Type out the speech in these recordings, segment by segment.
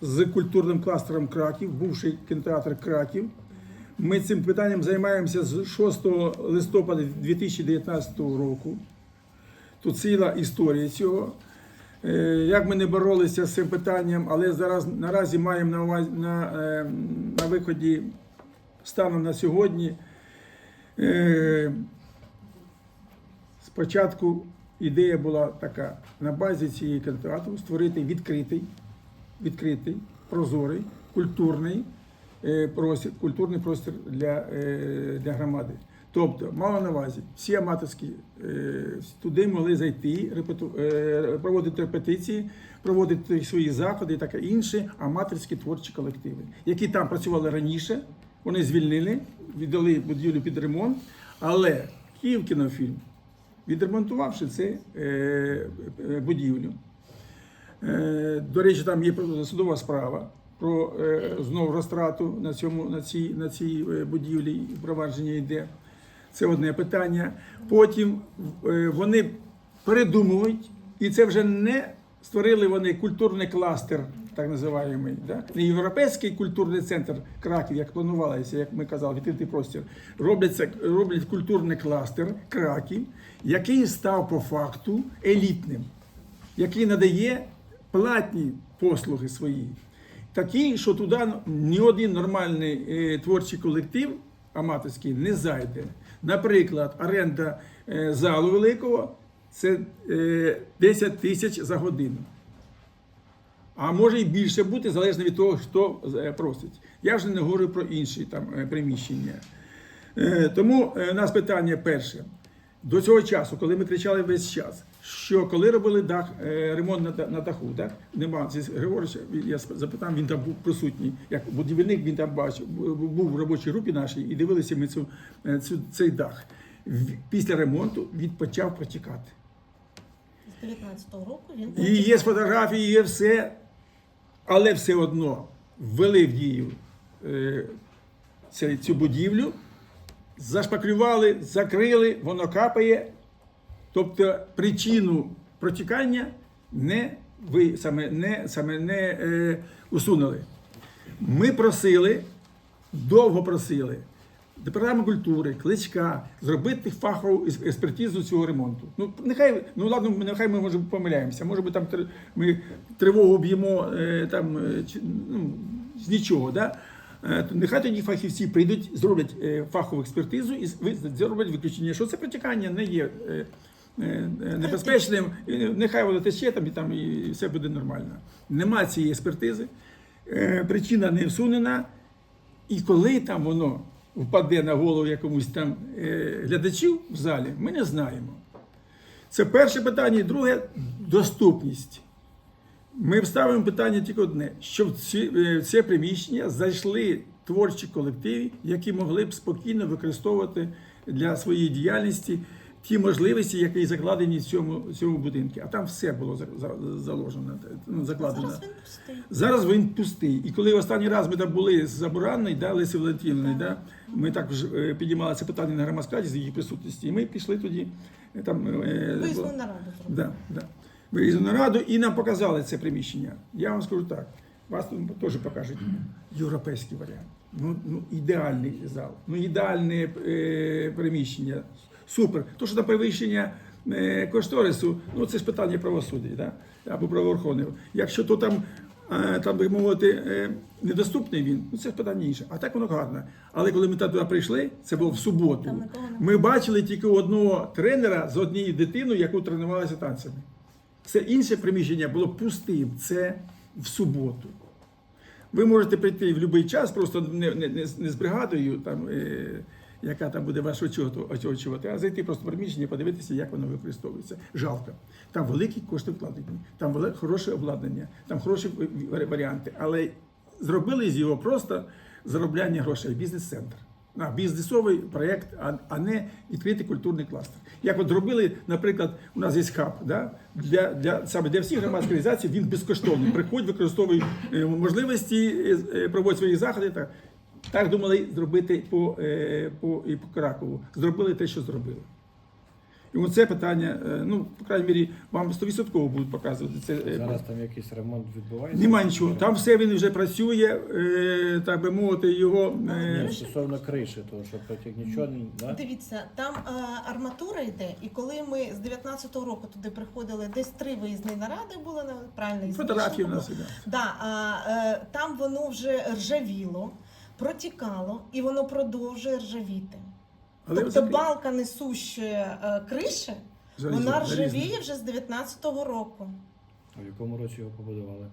з культурним кластером Краків, бувший кінотеатр Краків. Ми цим питанням займаємося з 6 листопада 2019 року. Тут ціла історія цього. Е, Як ми не боролися з цим питанням, але зараз наразі маємо на, увазі- на, е, на виході станом на сьогодні. е, Спочатку ідея була така: на базі цієї кінотеатру створити відкритий, відкритий, прозорий, культурний е, простір, культурний простір для, е, для громади. Тобто, мало на увазі, всі аматорські е, туди могли зайти, проводити репетиції, проводити свої заходи і таке інше, аматорські творчі колективи, які там працювали раніше, вони звільнили, віддали будівлю під ремонт, але Київ кінофільм відремонтувавши це будівлю. Е, До речі, там є судова справа про е, знову розтрату на цьому на цій, на цій е, будівлі і впровадження йде. Це одне питання. Потім вони передумують, і це вже не створили вони культурний кластер, так називаємо, да? не європейський культурний центр Краків, як планувалося, як ми казали, відкритий простір. Роблять, роблять культурний кластер Краків, який став по факту елітним який надає платні послуги свої. Такі, що туди ні один нормальний е, творчий колектив аматорський не зайде. Наприклад, оренда е, залу великого це е, 10 тисяч за годину. А може і більше бути, залежно від того, хто е, просить. Я вже не говорю про інші там е, приміщення. Е, Тому е, у нас питання перше. До цього часу, коли ми кричали весь час, що коли робили дах, е, ремонт на, на даху, так? Нема Зі Григоровича, я запитав, він там був присутній, як будівельник, він там бачив, був в робочій групі нашій і дивилися ми цю, е, цю, цей дах. Після ремонту він почав протікати. З 19-го року він І є фотографії, є все, але все одно ввели в дію е, цю будівлю, зашпаклювали, закрили, воно капає. Тобто причину протікання не ви саме не, саме не е, усунули. Ми просили, довго просили департамент культури, кличка зробити фахову експертизу цього ремонту. Ну нехай, ну ладно, нехай ми може помиляємося. Може би там ми тривогу б'ємо е, там е, ну, з нічого. Да? Е, Нехай тоді фахівці прийдуть, зроблять е, фахову експертизу і зроблять виключення, що це протікання не є е, небезпечним. Нехай воно тече там і там і все буде нормально. Нема цієї експертизи, причина не всунена. І коли там воно впаде на голову якомусь там глядачів в залі, ми не знаємо. Це перше питання. Друге доступність. Ми вставимо питання тільки одне: щоб в це приміщення зайшли творчі колективи, які могли б спокійно використовувати для своєї діяльності ті можливості, які закладені в цьому, в цьому будинку. А там все було за- за- заложено, ну, закладено. зараз він пустий. Зараз він пустий. І коли останній раз ми там були з Забуранною, да, Лесі Валентинівною, да, ми також е, підіймали це питання на громадськраді з її присутності. І ми пішли тоді. е, Там, е, Виїзну була- нараду. Да, да. Виїзну нараду і нам показали це приміщення. Я вам скажу так, вас тут теж покажуть європейський варіант. Ну, ну ідеальний зал, ну ідеальне е, приміщення. Супер. То, що там перевищення е, кошторису, ну це ж питання правосуддя, да? або правоохоронного. Якщо то там, е, там би мовити, е, недоступний він, ну це ж питання інше. А так воно гарно. Але коли ми туди прийшли, це було в суботу. Ми бачили тільки одного тренера з однією дитиною, яку тренувалася танцями. Все інше приміщення було пустим. Це в суботу. Ви можете прийти в будь-який час, просто не, не, не, з- бригадою, там, е, яка там буде вас очо- очолювати, а зайти просто в приміщення, подивитися, як воно використовується. Жалко. Там великі кошти вкладені, там велике хороше обладнання, там хороші варіанти. Але зробили з його просто заробляння грошей, бізнес-центр. Бізнесовий проєкт, а, не відкритий культурний кластер. Як от зробили, наприклад, у нас є хаб да? для, для, саме для всіх громадських організацій, він безкоштовний. Приходь, використовуй е, можливості, е, е, проводь свої заходи. Так, так думали зробити по, по, і по Кракову. Зробили те, що зробили. І оце питання, е, ну, по крайній мірі, вам 100% будуть показувати. Це, е, Зараз там якийсь ремонт відбувається? Нема нічого. Там все він вже працює, е, так би мовити, його. Ні, стосовно криші, того що потім нічого не да? Дивіться, там арматура йде, і коли ми з 19-го року туди приходили, десь три виїзні наради були на правильно Фотографії в нас іде. Да, а, там воно вже ржавіло, протікало і воно продовжує ржавіти. Але тобто балка несущої е, криші, вона ржавіє вже з 19-го року. А в якому році його побудували?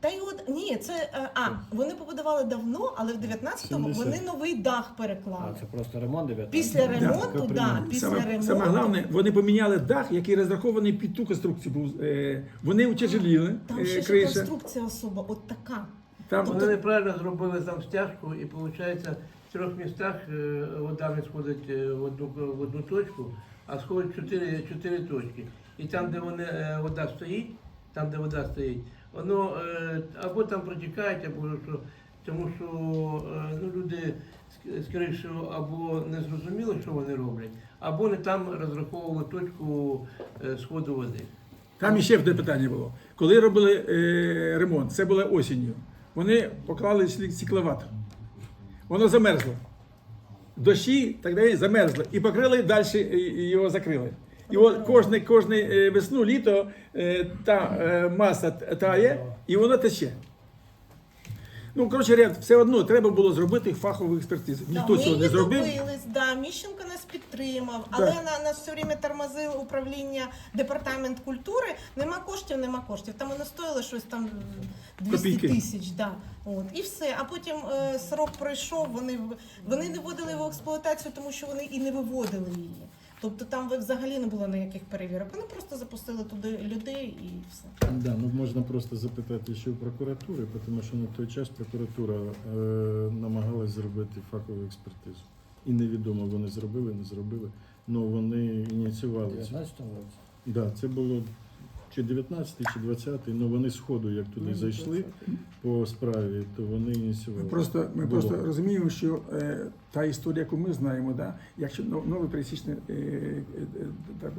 Та й от ні, це е, а вони побудували давно, але в 19-му вони новий дах А, переклали. це просто ремонт 19? Після ремонту, капремонт. да, після Саме, ремонту. саме головне, вони поміняли дах, який розрахований під ту конструкцію був. Е, Вони утяжеліли Там е, ще криша. конструкція особа, от така. Там Тобто- Вони неправильно зробили там стяжку, і виходить, трьох містах е, вода не сходить е, в одну, в одну точку, а сходить чотири, чотири точки. І там, де вони, е, вода стоїть, там, де вода стоїть, воно або там протікає, або що. Тому що ну, люди скоріше або не зрозуміли, що вони роблять, або не там розраховували точку сходу води. Там іще одне питання було. Коли робили е, ремонт, це було осінню. Вони поклали стекловатор. Воно замерзло. Дощі так далі замерзло. І покрили далі і- і його закрили. І от кожне, кожне е, весну, літо е, та е, маса тає, і воно тече. Ну, коротше, говоря, все одно треба було зробити фахову експертизу. Да, Ніхто ми цього не її зробив. добились, да, Міщенко нас підтримав, але на, нас все время тормозило управління департамент культури. Нема коштів, нема коштів. Там воно стоїло щось там 200 Копійки. тисяч. Да. От, і все. А потім е, срок пройшов, вони, в- вони не вводили в експлуатацію, тому що вони і не виводили її. Тобто там взагалі не було ніяких перевірок. Вони просто запустили туди людей і все. Да, ну можна просто запитати ще у прокуратури, тому що на той час прокуратура е, намагалась зробити фахову експертизу. І невідомо, вони зробили, не зробили. Ну вони ініціювали це. 19 році? Да, це було чи 19 чи 20 ну вони з ходу, як туди зайшли по справі, то вони ініціювали. Ми просто, ми Було. просто розуміємо, що е, та історія, яку ми знаємо, да, якщо но- новий пересічний е, е,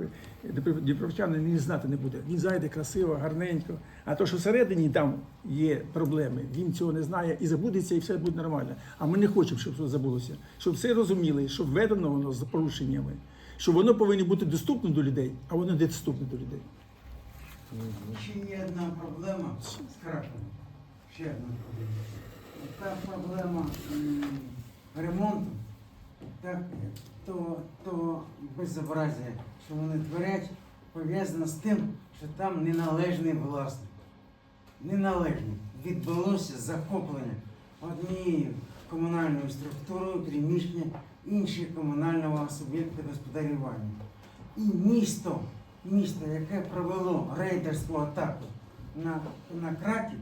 е, дніпровчанин він знати не буде. Він зайде красиво, гарненько. А то, що всередині там є проблеми, він цього не знає і забудеться, і все буде нормально. А ми не хочемо, щоб це забулося. Щоб все розуміли, щоб введено воно з порушеннями, що воно повинно бути доступно до людей, а воно не доступне до людей. Ще є одна проблема з Краком. Ще одна проблема. Та проблема ремонту, так, то, то безобразие, що вони творять, пов'язано з тим, що там неналежний власник. Неналежний. Відбулося захоплення однією комунальною структурою приміщення іншого комунального суб'єкта господарювання. І місто, місто, яке провело рейдерську атаку на, на Краків,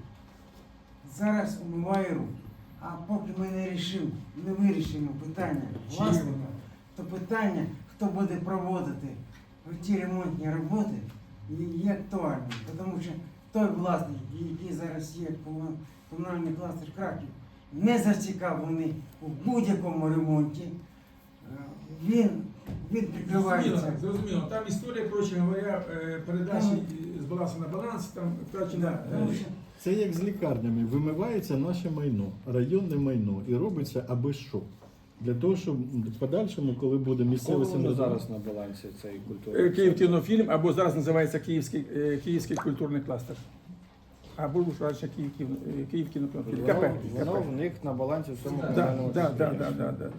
зараз умиває руки. А поки ми не рішимо, не вирішимо питання власника, то питання, хто буде проводити ті ремонтні роботи, є актуальним. Тому що той власник, який зараз є комунальний кластер Краків, не зацікавлений у будь-якому ремонті. Е, Він, він прикривається. зрозуміло. Там історія, коротше говоря, е, передачі з балансу на баланс, там втрачена. е, Це як з лікарнями. Вимивається наше майно, районне майно, і робиться аби що. Для того, щоб в подальшому, коли буде місцеве Кого самоврядування, зараз на балансі цей Е, культури? Київ кінофільм, або зараз називається Київський, е, Київський культурний кластер. Або був раніше Київ, кіно, е, Київ кінофільм. Воно, КП. воно КП. в них на балансі в цьому Да, да, да, да, да, да, да.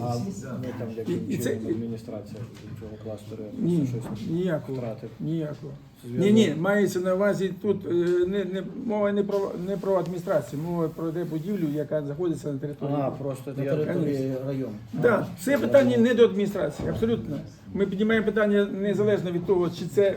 А ми там І- і це- чином адміністрація цього кластеру Ні, щось ніякого. втратив. Ніякого. Ні, ні, мається на увазі тут е, не, не, мова не про, не про адміністрацію, мова про де будівлю, яка знаходиться на території. А, просто на я території району. Да, це питання не до адміністрації, абсолютно. Ми піднімаємо питання незалежно від того, чи це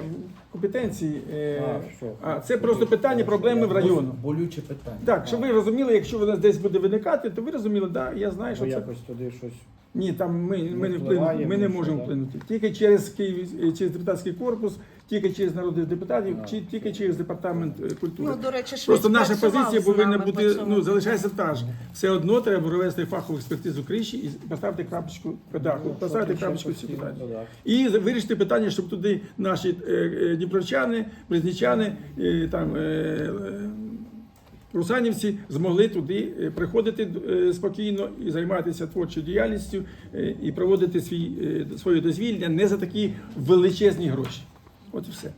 компетенції, е, А, що? а це просто питання проблеми в району. Болюче питання. Так, щоб ви розуміли, якщо воно десь буде виникати, то ви розуміли, да, я знаю, що Бо це. якось туди щось. Ні, там ми, ми, не, Не вплинемо, ми не впливаємо, можемо що, да? вплинути. Тільки через Київ, через депутатський корпус, тільки через народних депутатів, чи тільки через департамент е, культури. Ну, до речі, Просто наша позиція повинна бути, ну, залишається та ж. Все одно треба провести фахову експертизу криші і поставити крапочку даху, поставити крапочку ці питання. І вирішити питання, щоб туди наші е, е, дніпровчани, близнічани, там, русанівці змогли туди приходити спокійно і займатися творчою діяльністю і проводити свій, своє дозвілля не за такі величезні гроші. От і все.